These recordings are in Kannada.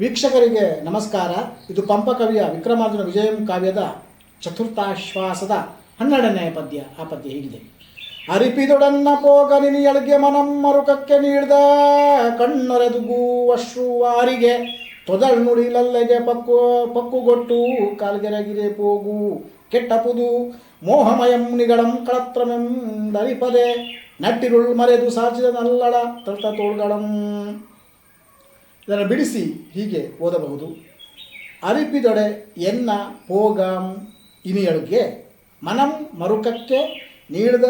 ವೀಕ್ಷಕರಿಗೆ ನಮಸ್ಕಾರ. ಇದು ಪಂಪ ಕವಿಯ ವಿಕ್ರಮಾರ್ಜುನ ವಿಜಯಂ ಕಾವ್ಯದ ಚತುರ್ಥಾಶ್ವಾಸದ ಹನ್ನೆರಡನೇ ಪದ್ಯ. ಆ ಪದ್ಯ ಹೀಗಿದೆ. ಅರಿಪಿದೊಡನ್ನ ಪೋಗ ನಿನಿಯಳಿಗೆ ಮನಂ ಮರುಕಕ್ಕೆ ನೀಡ್ದ ಕಣ್ಣೊರೆದುಗು ಅಶ್ರುವಾರಿಗೆ ತೊದಳ್ ನುಡಿಲಲ್ಲೆಗೆ ಪಕ್ಕು, ಪಕ್ಕುಗೊಟ್ಟು ಕಾಲ್ಗೆರಗಿರೆ ಪೋಗು ಕೆಟ್ಟಪುದು ಮೋಹಮಯಂ ನಿಗಳಂ ಕಳತ್ರಮೆಂ ದರಿಪದೆ ನಟ್ಟಿರುಳ್ ಮರೆದು ಸಾಚಿದ ನಲ್ಲಳ ತಳ್ತ ತೋಳ್ಗಳಂ. ಇದನ್ನು ಬಿಡಿಸಿ ಹೀಗೆ ಓದಬಹುದು. ಅರಿಪಿದೊಡೆ ಎನ್ನ ಪೋಗಾಂ ಇನಿಯಳುಗೆ ಮನಂ ಮರುಕಕ್ಕೆ ನೀಡಿದ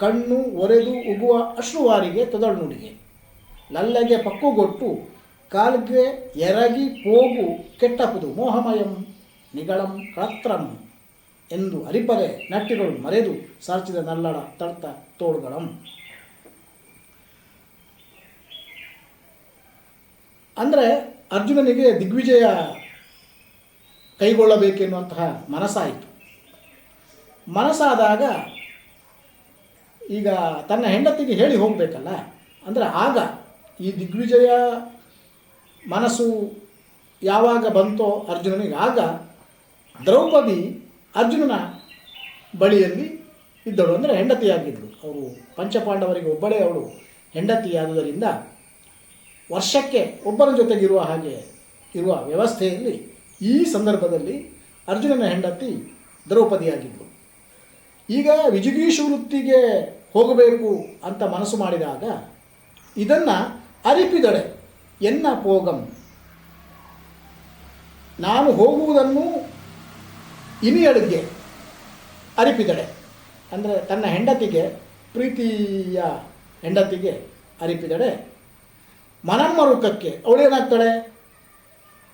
ಕಣ್ಣು ಒರೆದು ಉಗುವ ಅಶ್ರುವಾರಿಗೆ ತೊದಳುನುಡಿಗೆ. ಲಲ್ಲಗೆ ಪಕ್ಕುಗೊಟ್ಟು ಕಾಲ್ಗೆ ಎರಗಿ ಪೋಗು ಕೆಟ್ಟಪುದು ಮೋಹಮಯಂ ನಿಗಳಂ ಕಳತ್ರಂ ಎಂದು ಅರಿಪದೆ ನಟ್ಟಿಗಳು ಮರೆದು ಸಾರ್ಚಿದ ನಲ್ಲಡ ತಳ್ತ ತೋಳುಗಳಂ. ಅಂದರೆ ಅರ್ಜುನನಿಗೆ ದಿಗ್ವಿಜಯ ಕೈಗೊಳ್ಳಬೇಕೆನ್ನುವಂತಹ ಮನಸ್ಸಾಯಿತು. ಮನಸ್ಸಾದಾಗ ಈಗ ತನ್ನ ಹೆಂಡತಿಗೆ ಹೇಳಿ ಹೋಗಬೇಕಲ್ಲ, ಅಂದರೆ ಆಗ ಈ ದಿಗ್ವಿಜಯ ಮನಸ್ಸು ಯಾವಾಗ ಬಂತೋ ಅರ್ಜುನನಿಗೆ ಆಗ ದ್ರೌಪದಿ ಅರ್ಜುನನ ಬಳಿಯಲ್ಲಿ ಇದ್ದಳು. ಅಂದರೆ ಹೆಂಡತಿಯಾಗಿದ್ದಳು ಅವರು ಪಂಚಪಾಂಡವರಿಗೆ ಒಬ್ಬಳೇ ಅವಳು ಹೆಂಡತಿಯಾದುದರಿಂದ ವರ್ಷಕ್ಕೆ ಒಬ್ಬರ ಜೊತೆಗಿರುವ ಹಾಗೆ ಇರುವ ವ್ಯವಸ್ಥೆಯಲ್ಲಿ ಈ ಸಂದರ್ಭದಲ್ಲಿ ಅರ್ಜುನನ ಹೆಂಡತಿ ದ್ರೌಪದಿಯಾಗಿದ್ದರು ಈಗ ವಿಜುಗೀಶು ವೃತ್ತಿಗೆ ಹೋಗಬೇಕು ಅಂತ ಮನಸ್ಸು ಮಾಡಿದಾಗ ಇದನ್ನು ಅರಿಪಿದಳೆ ಎನ್ನ ಪೋಗಂ. ನಾನು ಹೋಗುವುದನ್ನು ಇನಿಯಳಿಗೆ ಅರಿಪಿದಳೆ ಅಂದರೆ ತನ್ನ ಹೆಂಡತಿಗೆ, ಪ್ರೀತಿಯ ಹೆಂಡತಿಗೆ ಅರಿಪಿದಳೆ ಮನಮ್ಮರುಕಕ್ಕೆ ಅವಳೇನಾಗ್ತಾಳೆ?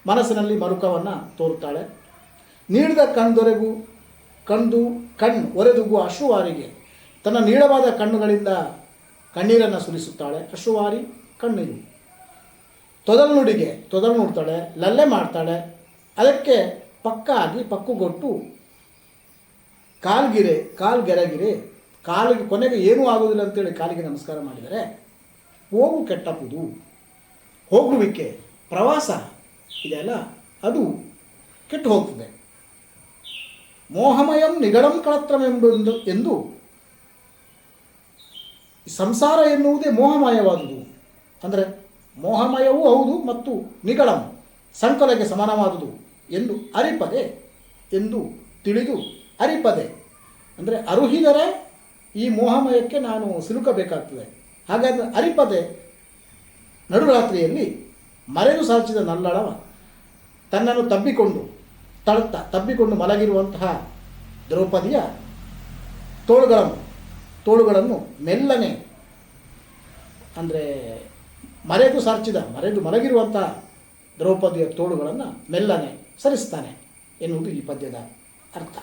ಮನಸ್ಸಿನಲ್ಲಿ ಮರುಕವನ್ನು ತೋರುತ್ತಾಳೆ ನೀಡಿದ ಕಣ್ದೊರೆಗೂ ಕಂದು ಕಣ್ಣು ಒರೆದುಗು ಅಶ್ರುವಾರಿಗೆ. ತನ್ನ ನೀಳವಾದ ಕಣ್ಣುಗಳಿಂದ ಕಣ್ಣೀರನ್ನು ಸುರಿಸುತ್ತಾಳೆ. ಅಶ್ರುವಾರಿ ಕಣ್ಣೀರು. ತೊದಲು ನುಡಿಗೆ ತೊದಲು ನುಡ್ತಾಳೆ ಲಲ್ಲೆ ಮಾಡ್ತಾಳೆ. ಅದಕ್ಕೆ ಪಕ್ಕಾಗಿ ಪಕ್ಕುಗೊಟ್ಟು ಕಾಲ್ಗಿರೆ, ಕಾಲ್ಗೆರಗಿರೆ, ಕಾಲಿಗೆ ಕೊನೆಗೆ ಏನೂ ಆಗೋದಿಲ್ಲ ಅಂತೇಳಿ ಕಾಲಿಗೆ ನಮಸ್ಕಾರ ಮಾಡಿದರೆ, ಹೋಗು ಕೆಟ್ಟಪುದು. ಹೋಗುವಿಕೆ ಪ್ರವಾಸ ಇದೆಯಲ್ಲ ಅದು ಕೆಟ್ಟು ಹೋಗ್ತದೆ. ಮೋಹಮಯಂ ನಿಗಡಂ ಕಳತ್ರಮೆಂಬೆಂದು ಎಂದು ಸಂಸಾರ ಎನ್ನುವುದೇ ಮೋಹಮಯವಾದುದು. ಅಂದರೆ ಮೋಹಮಯವೂ ಹೌದು ಮತ್ತು ನಿಗಳಂ ಸಂಕಲಕ್ಕೆ ಸಮಾನವಾದುದು ಎಂದು ಅರಿಪದೆ, ಎಂದು ತಿಳಿದು ಅರಿಪದೆ. ಅಂದರೆ ಅರುಹಿದರೆ ಈ ಮೋಹಮಯಕ್ಕೆ ನಾನು ಸಿಲುಕಬೇಕಾಗ್ತದೆ. ಹಾಗಾದರೆ ಅರಿಪದೆ ನಡುರಾತ್ರಿಯಲ್ಲಿ ಮರೆದು ಸಾಚಿದ ನಲ್ಲಳವ ತನ್ನನ್ನು ತಬ್ಬಿಕೊಂಡು ತಳುತ್ತ ತಬ್ಬಿಕೊಂಡು ಮಲಗಿರುವಂತಹ ದ್ರೌಪದಿಯ ತೋಳುಗಳನ್ನು ತೋಳುಗಳನ್ನು ಮೆಲ್ಲನೆ, ಅಂದರೆ ಮರೆದು ಸಾರ್ಚಿದ ಮರೆದು ಮಲಗಿರುವಂತಹ ದ್ರೌಪದಿಯ ತೋಳುಗಳನ್ನು ಮೆಲ್ಲನೆ ಸರಿಸ್ತಾನೆ ಎನ್ನುವುದು ಈ ಪದ್ಯದ ಅರ್ಥ.